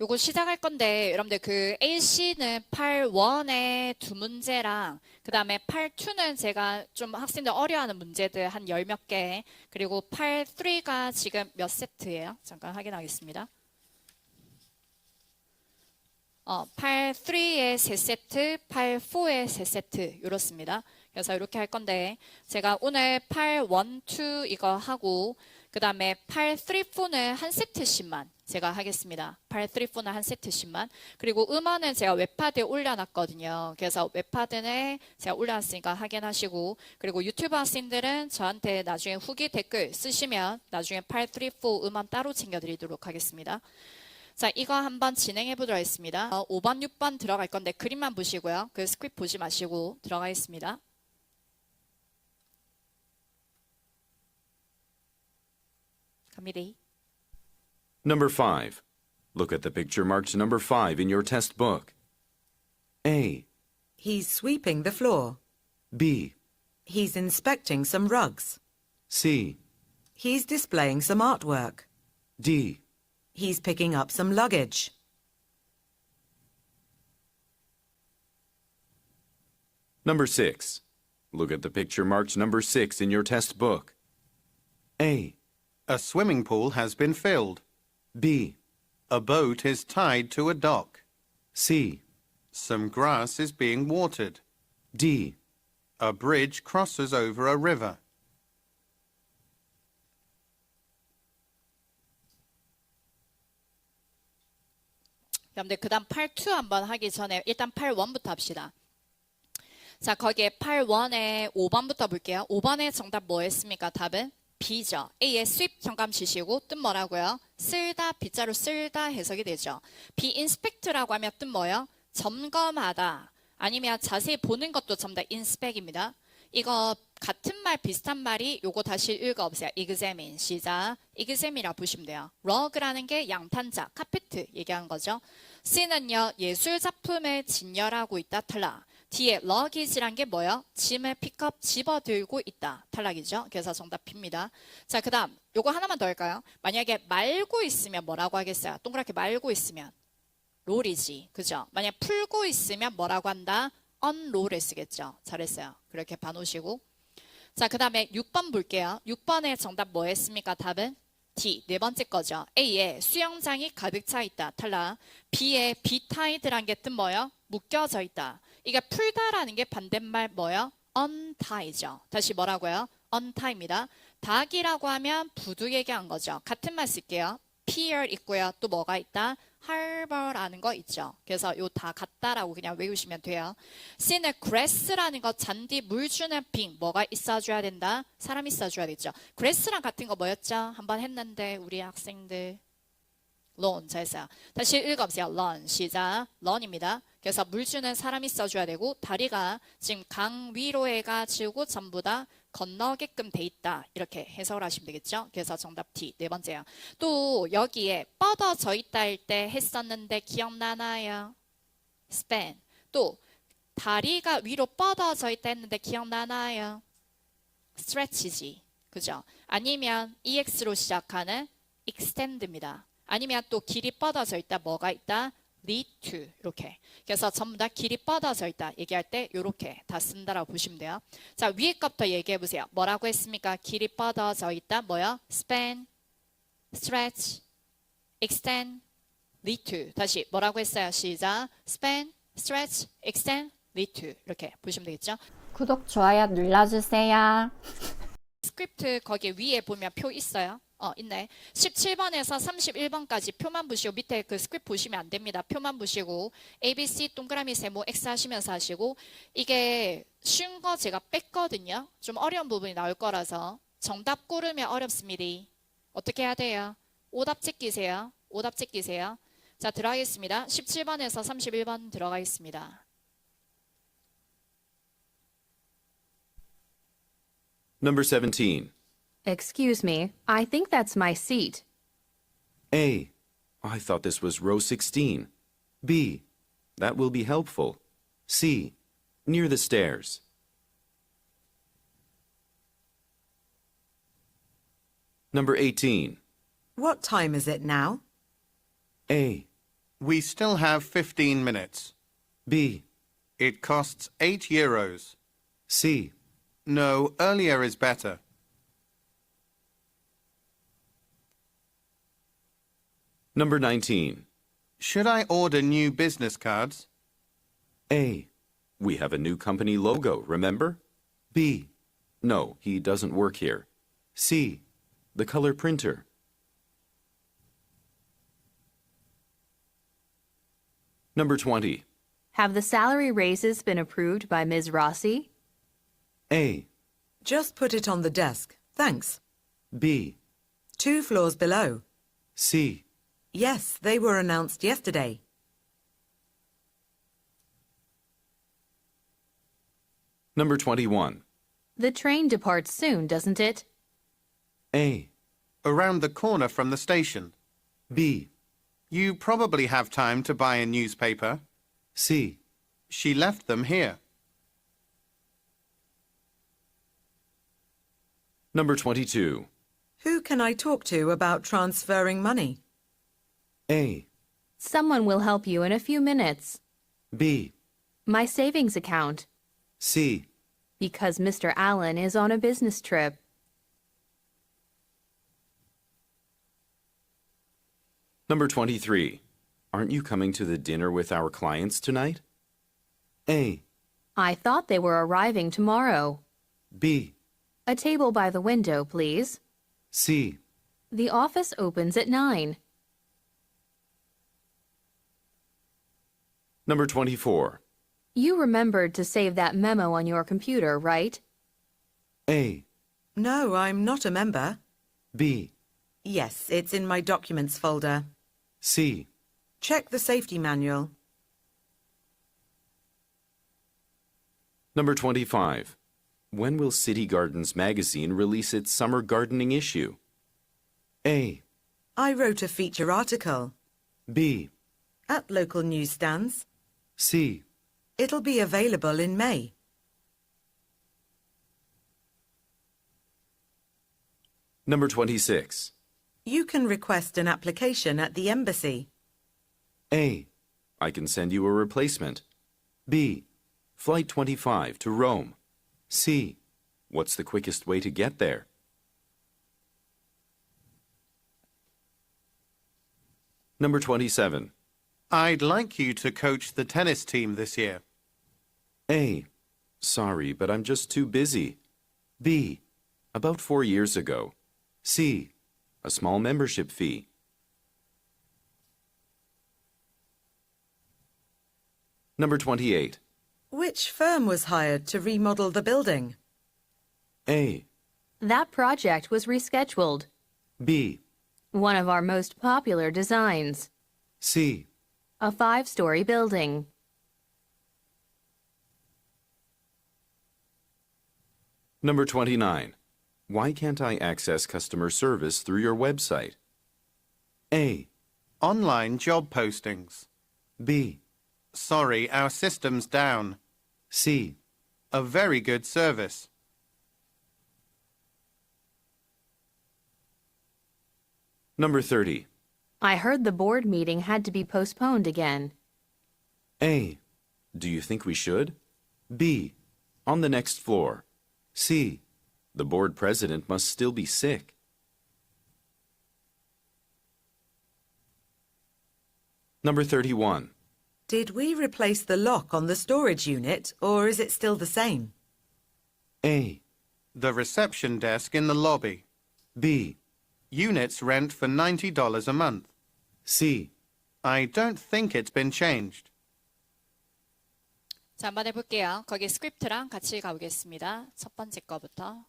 요거 시작할 건데 여러분들 그 AC는 8-1의 두 문제랑 그 다음에 8-2는 제가 좀 학생들 어려워하는 문제들 한 열 몇 개 그리고 8-3가 지금 몇 세트예요? 잠깐 확인하겠습니다. 어, 8-3에 세 세트, 8-4에 세 세트 이렇습니다. 그래서 이렇게 할 건데 제가 오늘 8-1-2 이거 하고 그 다음에 8-3-4는 한 세트씩만 제가 하겠습니다. 8-3-4는 한 세트씩만. 그리고 음원은 제가 웹파드에 올려놨거든요. 그래서 웹파드에 제가 올려놨으니까 확인하시고 그리고 유튜브 학생들은 저한테 나중에 후기 댓글 쓰시면 나중에 8-3-4 음원 따로 챙겨드리도록 하겠습니다. 자, 이거 한번 진행해 보도록 하겠습니다. 어, 5번, 6번 들어갈 건데 그림만 보시고요. 그 스크립트 보지 마시고 들어가겠습니다. committee. Number 5. Look at the picture marked number 5 in your test book. A. He's sweeping the floor. B. He's inspecting some rugs. C. He's displaying some artwork. D. He's picking up some luggage. Number 6. Look at the picture marked number 6 in your test book. A. A swimming pool has been filled. B, A boat is tied to a dock. C, Some grass is being watered. D. A bridge crosses over a river. 여러분들 그다음 8-2 한번 하기 전에 일단 8-1부터 합시다. 자, 거기에 8-1에 5번부터 볼게요. 5번의 정답 뭐였습니까? 답은 B죠. A의 sweep 정감 지시고 뜻 뭐라고요? 쓸다, B자로 쓸다 해석이 되죠. B inspect라고 하면 뜻 뭐예요? 점검하다. 아니면 자세히 보는 것도 전부 다 inspect입니다. 이거 같은 말 비슷한 말이 요거 다시 읽어보세요. examine 시작. examine이라 보시면 돼요. rug라는 게 양탄자, 카페트 얘기한 거죠. C는요 예술 작품을 진열하고 있다 탈락. 뒤에 luggage란 게 뭐요? 짐을 픽업 집어들고 있다 탈락이죠. 그래서 정답 B입니다. 자 그 다음 요거 하나만 더 할까요? 만약에 말고 있으면 뭐라고 하겠어요? 동그랗게 말고 있으면 롤이지. 그죠? 만약 풀고 있으면 뭐라고 한다? unroll을 쓰겠죠. 잘했어요. 그렇게 봐놓으시고. 자, 그 다음에 6번 볼게요. 6번의 정답 뭐였습니까? 답은 D. 네 번째 거죠. A에 수영장이 가득 차 있다. 탈락. B에 tied란 게 뜻 뭐요? 묶여져 있다. 이게 풀다라는 게 반대말 뭐요? untie죠. 다시 뭐라고요? untie입니다. 닭이라고 하면 부두 얘기한 거죠. 같은 말 쓸게요. pier 있고요. 또 뭐가 있다? harbor라는 거 있죠. 그래서 요 다 같다라고 그냥 외우시면 돼요. C는 grass라는 거 잔디 물 주는 빙 뭐가 있어줘야 된다? 사람이 있어줘야 되죠. grass랑 같은 거 뭐였죠? 한번 했는데 우리 학생들 잘했어요. 다시 읽어보세요. lawn 시작. lawn입니다. 그래서 물 주는 사람이 써줘야 되고 다리가 지금 강 위로 해가지고 전부 다 건너게끔 돼 있다. 이렇게 해석을 하시면 되겠죠. 그래서 정답 D 네 번째요. 또 여기에 뻗어져 있다 할 때 했었는데 기억나나요? span. 또 다리가 위로 뻗어져 있다 했는데 기억나나요? stretch지. 그죠? 아니면 ex로 시작하는 extend입니다. 아니면 또 길이 뻗어져 있다 뭐가 있다? lead to 이렇게. 그래서 전부 다 길이 뻗어져 있다 얘기할 때 이렇게 다 쓴다라고 보시면 돼요. 자 위에 것부터 얘기해 보세요. 뭐라고 했습니까? 길이 뻗어져 있다 뭐야? span, stretch, extend, lead to. 다시 뭐라고 했어요? 시작. span, stretch, extend, lead to 이렇게 보시면 되겠죠. 구독, 좋아요 눌러주세요. 스크립트 거기 위에 보면 표 있어요. 어, 있네. 17번에서 31번까지 표만 보시고 밑에 그 스크립트 보시면 안 됩니다. 표만 보시고 ABC 동그라미 세모 X 하시면서 하시고 이게 쉬운 거 제가 뺐거든요. 좀 어려운 부분이 나올 거라서 정답 고르면 어렵습니다. 어떻게 해야 돼요? 오답 찍기세요. 오답 찍기세요. 자, 들어가겠습니다. 17번에서 31번 들어가겠습니다. Number 17. Excuse me, I think that's my seat. A. I thought this was row 16. B. That will be helpful. C. Near the stairs. Number 18. What time is it now? A, We still have 15 minutes. B, It costs 8 euros. C, No, earlier is better. Number 19. Should I order new business cards? A, we have a new company logo, remember? B, no, he doesn't work here. C, the color printer. Number 20. Have the salary raises been approved by Ms. Rossi? A, Just put it on the desk. Thanks. B, Two floors below. C, Yes, they were announced yesterday. number 21. The train departs soon, doesn't it? A, Around the corner from the station. B, You probably have time to buy a newspaper. C, She left them here. number 22. Who can I talk to about transferring money? A, Someone will help you in a few minutes. B, My savings account, C, because Mr. Allen is on a business trip. number 23. Aren't you coming to the dinner with our clients tonight? A, I thought they were arriving tomorrow. B, A table by the window, please. C, The office opens at 9. Number 24. You remembered to save that memo on your computer, right? A, No, I'm not a member. B, Yes, it's in my documents folder. C, Check the safety manual. number 25. When will City Gardens magazine release its summer gardening issue? A, I wrote a feature article. B, At local newsstands. C, It'll be available in May. number 26. You can request an application at the embassy. A, I can send you a replacement. B, Flight 25 to Rome. C, what's the quickest way to get there? Number 27. I'd like you to coach the tennis team this year. A, sorry, but I'm just too busy. B, about four years ago. C, a small membership fee. Number 28. Which firm was hired to remodel the building? A, That project was rescheduled. B, One of our most popular designs. C, A five story building. Number 29. Why can't I access customer service through your website? A, Online job postings. B, Sorry, our system's down. C, A very good service. Number 30. I heard the board meeting had to be postponed again. A, do you think we should? B, on the next floor. C, the board president must still be sick. Number 31. Did we replace the lock on the storage unit or is it still the same? A, The reception desk in the lobby. B, Units rent for $90 a month. C, I don't think it's been changed. 자, 한번 해볼게요. 거기 스크립트랑 같이 가보겠습니다. 첫 번째 거부터.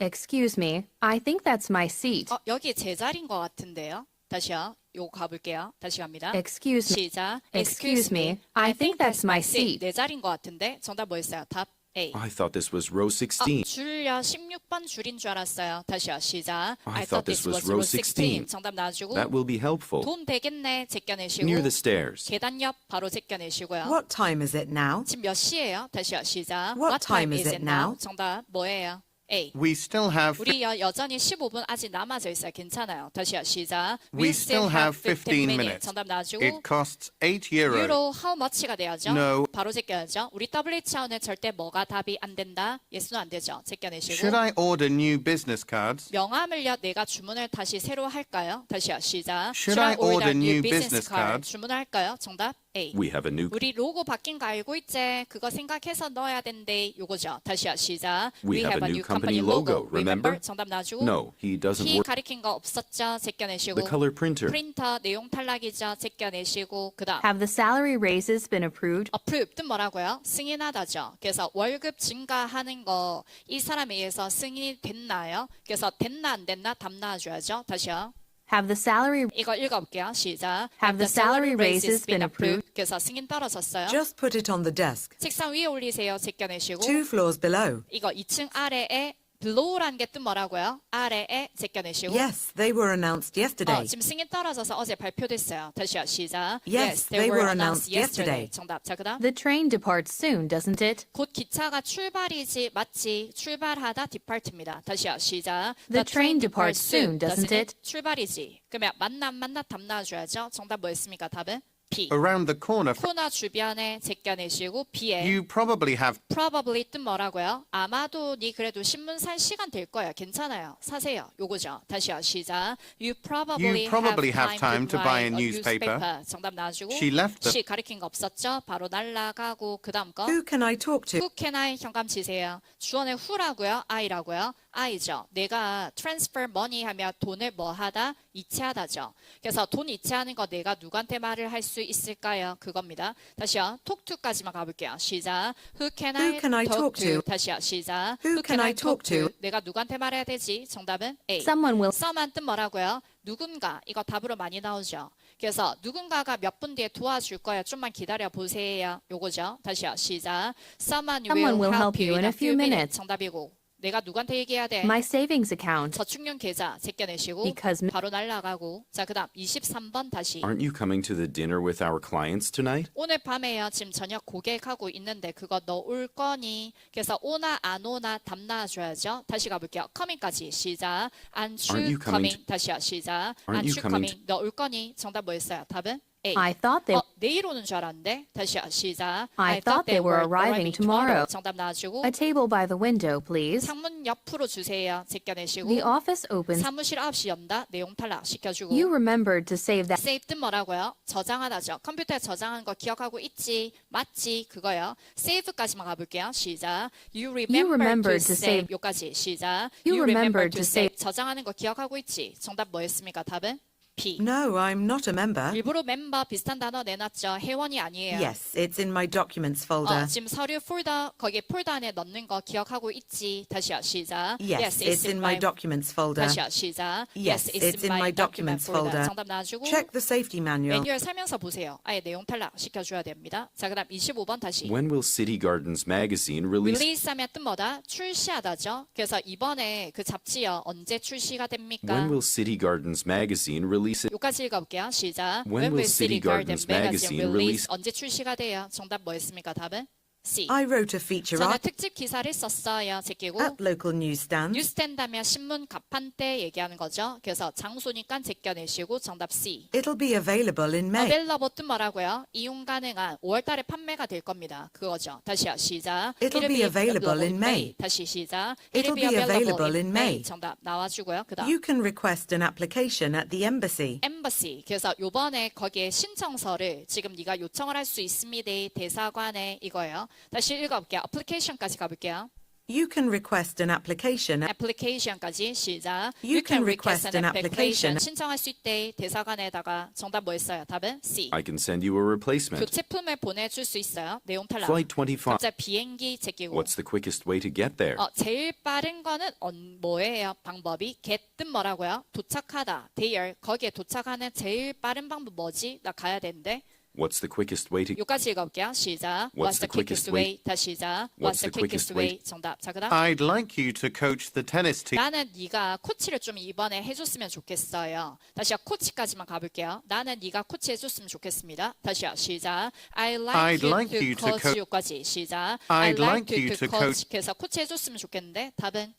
Excuse me, I think that's my seat. 어, 여기 제 자리인 것 같은데요. 다시요. 요거 가볼게요. 다시 갑니다. Excuse me. 시작. Excuse me, I think that's my seat. 내 자리인 것 같은데 정답 뭐였어요? 답 A. I thought this was row 아, 16. 줄요 16번 줄인 줄 알았어요. 다시요. 시작. I thought this was row 16. 정답 나와주고 That will be helpful. 도움 되겠네. 제껴내시고 Near the stairs. 계단 옆 바로 제껴내시고요. What time is it now? 지금 몇 시예요? 다시요. 시작. What time is it now? 정답 뭐예요? A. We still have. 우리 여, 여전히 15분 아직 남아져 있어요. 괜찮아요. 다시요. 시작. We still have 15 minutes. 정답 놔주고. It costs 8 euro. 유로 how much가 돼야죠. No. 바로 제껴야죠. 우리 WHO는 절대 뭐가 답이 안 된다. 예스는 안 되죠. 제껴내시고. Should I order new business cards? 명함을요. 내가 주문을 다시 새로 할까요? 다시요. 시작. Should I order new business card? cards? 주문할까요? 정답 A. We have a new 우리 로고 바뀐 거 알고 있지? 그거 생각해서 넣어야 된대. 요거죠. 다시요. 시작. We have a new company logo. Remember? 정답 놔주고. No, he doesn't 히 work. 가리킨 거 없었죠? 제껴내시고. The color printer. 프린터 내용 탈락이죠? 제껴내시고. 그다음 Have the salary raises been approved? approved 뭐라고요? 승인하다죠. 그래서 월급 증가하는 거 이 사람에 의해서 승인이 됐나요? 그래서 됐나 안 됐나 답 나와줘야죠. 다시요. Have the salary 이거 읽어볼게요. 시작. Have the salary raises been approved? 그래서 승인 떨어졌어요. Just put it on the desk. 책상 위에 올리세요. 제껴내시고. Two floors below. 이거 2층 아래에 below라는 게 뜻 뭐라고요? 아래에 제껴내시고. Yes, they were announced yesterday. 어, 지금 승인 떨어져서 어제 발표됐어요. 다시요. 시작. Yes, they were announced yesterday. 정답. 자, 그다음. The train departs soon, doesn't it? 곧 기차가 출발이지 맞지 출발하다 디파트입니다. 다시요 시작. The train departs soon, doesn't it? 출발이지. 그러면 만나 안 만나 답 나와줘야죠. 정답 뭐였습니까? 답은 B. Around the corner. 코너 주변에 제껴내시고 B에 You probably have. probably 뜻 뭐라고요? 아마도 니 그래도 신문 살 시간 될 거야. 괜찮아요. 사세요. 요거죠. 다시요. 시작. You probably, You probably have have time to buy a newspaper. 정답 나와주고 She left the- she 가리킨 거 없었죠? 바로 날라가고 그 다음 거 Who can I talk to? Who can I 현감 치세요. 주어는 who라고요? I라고요? I죠. 내가 transfer money 하면 돈을 뭐 하다? 이체하다죠. 그래서 돈 이체하는 거 내가 누구한테 말을 할 수 있을까요? 그겁니다. 다시요. talk to까지만 가볼게요. 시작. Who can I, Who can I talk to? 다시요. 시작. Who can I talk to? 내가 누구한테 말해야 되지? 정답은 A. Someone will someone 뜻 뭐라고요? 누군가 이거 답으로 많이 나오죠. 그래서 누군가가 몇 분 뒤에 도와줄 거예요. 좀만 기다려 보세요. 요거죠. 다시요. 시작. Someone, Someone will help you in a few minutes. 정답이고 내가 누구한테 얘기해야 돼? my savings account 저축용 계좌 제껴내시고 Because- 바로 날라가고 자 그다음 23번 다시 Aren't you coming to the dinner with our clients tonight? 오늘 밤에요 지금 저녁 고객하고 있는데 그거 너 올 거니 그래서 오나 안 오나 답 나와줘야죠 다시 가볼게요 coming까지 시작 aren't Aren't you you coming coming 다시요 시작 Aren't you you coming coming 너 올 거니 정답 뭐였어요 답은 A I thought they 어, 내일 오는 줄 알았는데 다시 시작. I thought they were arriving tomorrow. 정답 나와주고 a table by the window, please. 창문 옆으로 주세요. 제껴내시고 The office opens. 사무실 9시 연다. 내용 탈락 시켜주고 You remembered to save that save 뜻 뭐라고요? 저장하다죠. 컴퓨터에 저장한 거 기억하고 있지, 맞지, 그거요. save까지만 가볼게요. 시작. You remember remembered to save. 요까지 시작. You remembered to save. 저장하는 거 기억하고 있지. 정답 뭐였습니까? 답은 B. No, I'm not a member. 일부러 멤버 비슷한 단어 내놨죠. 회원이 아니에요. Yes, it's in my documents folder. 어, 지금 서류 폴더 거기 폴더 안에 넣는 거 기억하고 있지. 다시요. 시작. Yes, it's in my documents folder. 다시요. 시작. Yes, it's in my documents folder. 정답 놔주고 Check the safety manual. 매뉴얼 살면서 보세요. 아예 내용 탈락 시켜줘야 됩니다. 자, 그다음 25번 다시. When will City Gardens magazine release? 릴리스하면 뜻 뭐다? 출시하다죠. 그래서 이번에 그 잡지요. 언제 출시가 됩니까? When will City Gardens magazine release it? 여기까지 읽어볼게요. 시작. When will City Gardens magazine release- 언제 출시가 돼요? 정답 뭐였습니까? 답은 C. I wrote a feature 저는 art 특집 기사를 썼어요. 제끼고 at local newsstands. 뉴스탠드 하면 신문 가판대 얘기하는 거죠. 그래서 장소니까 제껴내시고 정답 C. It'll be available in May. 어벨러버 뜻 뭐라고요? 이용 가능한 5월달에 판매가 될 겁니다. 그거죠. 다시요. 시작. It'll be available in May. 다시 시작. It'll be available in May. 정답 나와주고요. 그다음 You can request an application at the embassy. 엠버시. 그래서 요번에 거기에 신청서를 지금 네가 요청을 할 수 있습니다. 대사관에 이거예요. 다시 읽어볼게요. 애플리케이션까지 가볼게요. You can request an application at 애플리케이션까지 시작. You can request an application. 신청할 수 있대. 대사관에다가 정답 뭐였어요? 답은 C. I can send you a replacement. 교체품을 보내줄 수 있어요. 내용 탈락. Flight 25. 갑자기 비행기 제끼고. What's the quickest way to get there? 어, 제일 빠른 거는 언, 뭐예요? 방법이 get 뜻 뭐라고요? 도착하다. there 거기에 도착하는 제일 빠른 방법 뭐지? 나 가야 되는데. What's the quickest way to 요까지 읽어볼게요. 시작. What's the quickest way? 다시 시작. What's the quickest way? 정답. 자 그다음. I'd like you to coach the tennis team. 나는 네가 코치를 좀 이번에 해줬으면 좋겠어요. 다시요. 코치까지만 가볼게요. 나는 네가 코치 해줬으면 좋겠습니다. 다시요. 시작. I like I'd you like to you to coach co- 요까지 시작. I'd like like you to coach. 그래서 코치 해줬으면 좋겠는데 답은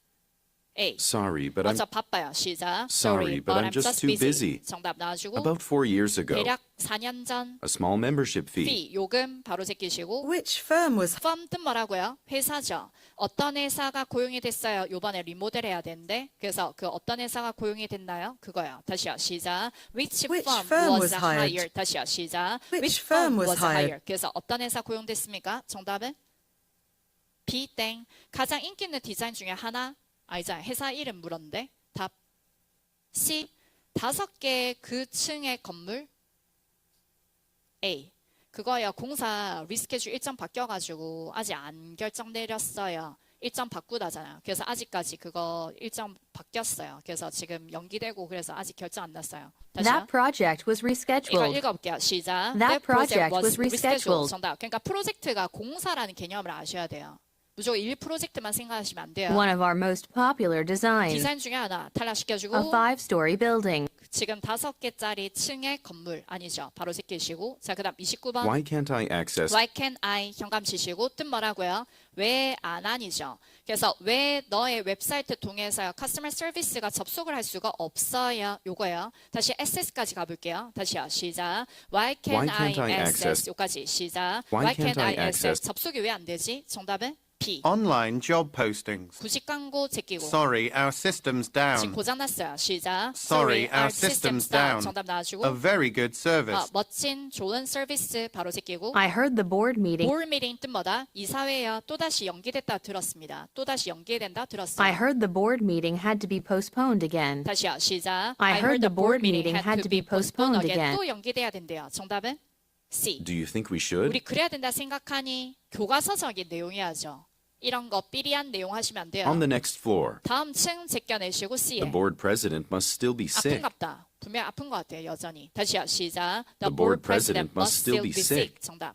A. Sorry, but I'm 먼저 바빠요. 시작. Sorry, but I'm just too busy. 정답 나와주고 about four years ago. 대략 4년 전 A small membership fee. fee 요금 바로 제끼시고 Which firm was firm 뜻 뭐라고요? 회사죠. 어떤 회사가 고용이 됐어요? 요번에 리모델 해야 되는데 그래서 그 어떤 회사가 고용이 됐나요? 그거요. 다시요. 시작. Which, Which firm, firm was, was hired? hired? 다시요. 시작. Which firm was hired? 그래서 어떤 회사 고용됐습니까? 정답은 B 땡. 가장 인기 있는 디자인 중에 하나 아니잖아요. 회사 이름 물었는데 답 C 다섯 개 그 층의 건물 A 그거요 공사 리스케줄 일정 바뀌어가지고 아직 안 결정 내렸어요. 일정 바꾸다잖아요. 그래서 아직까지 그거 일정 바뀌었어요. 그래서 지금 연기되고 그래서 아직 결정 안 났어요. 다시요. That project was 이거 rescheduled. 읽어볼게요. 시작. That project was was rescheduled. 정답. 그러니까 프로젝트가 공사라는 개념을 아셔야 돼요. 무조건 일 프로젝트만 생각하시면 안 돼요. One of our most popular designs. 디자인 중에 하나 A 탈락시켜주고 five-story building. 지금 다섯 개짜리 층의 건물 아니죠. 바로 제끼시고 자 그다음 29번 Why can't I access Why can I 현감 치시고 뜻 뭐라고요? 왜안 아니죠. 그래서 왜 너의 웹사이트 통해서 커스터머 서비스가 접속을 할 수가 없어요. 요거요. 다시 access까지 가볼게요. 다시요. 시작. Why can Why I can't I access? access? 요까지 시작. Why can't I access? 접속이 왜 안 되지? 정답은 B. Online job postings. 구직 광고 제끼고. Sorry, our system's 지금 down. 고장났어요. 시작. Sorry, our system's down. 정답 나와주고. A very good service. 아, 멋진 좋은 서비스 바로 제끼고. I heard the board meeting. 볼 미팅 뜻 뭐다? 이사회요. 또다시 연기됐다 들었습니다. 또다시 연기된다 들었어요. I heard the board meeting had to be postponed again. 다시요. 시작. I heard the board meeting had to be postponed again. 또 연기돼야 된대요. 정답은 C. Do you think we should? 우리 그래야 된다 생각하니 교과서적인 내용이야죠. 이런 거 삐리한 내용 하시면 안 돼요. On the next floor. 다음 층 제껴내시고 C에 The board president must still be sick. 아픈갑다. 분명 아픈 것 같아요. 여전히. 다시요. 시작. The board president must still be sick. 정답.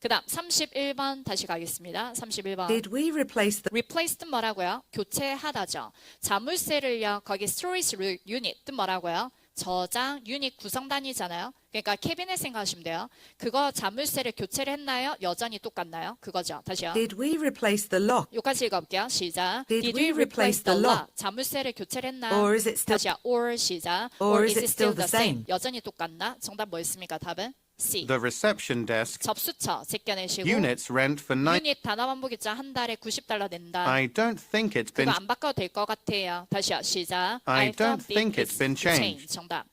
그다음 31번 다시 가겠습니다. 31번. Did we replace the replace 뜻 뭐라고요? 교체하다죠. 자물쇠를요. 거기 storage unit 뜻 뭐라고요? 저장 유닛 구성 단위잖아요. 그러니까 캐비넷 생각하시면 돼요. 그거 자물쇠를 교체를 했나요? 여전히 똑같나요? 그거죠. 다시요. Did we replace the lock 여기까지 읽어볼게요. 시작. Did we replace the lock? 자물쇠를 교체를 했나? or is it still 다시요. or 시작. Or is it still the same? 여전히 똑같나? 정답 뭐였습니까? 답은 C. The reception desk. 접수처 제껴내시고 Units rent for nine. 유닛 단어 반복 있죠. 한 달에 90달러 낸다. I don't think it's been. 그거 안 바꿔도 될 것 같아요. 다시요. 시작. I don't think it's been changed. 정답.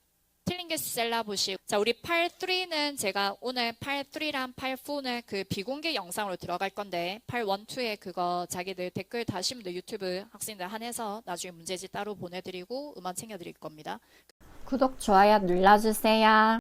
틀린 게 셀라 보시고 자 우리 8.3는 제가 오늘 8.3랑 8.4는 그 비공개 영상으로 들어갈 건데 8.1.2에 그거 자기들 댓글 다시면 돼 유튜브 학생들 한해서 나중에 문제지 따로 보내드리고 음원 챙겨드릴 겁니다. 구독, 좋아요 눌러주세요.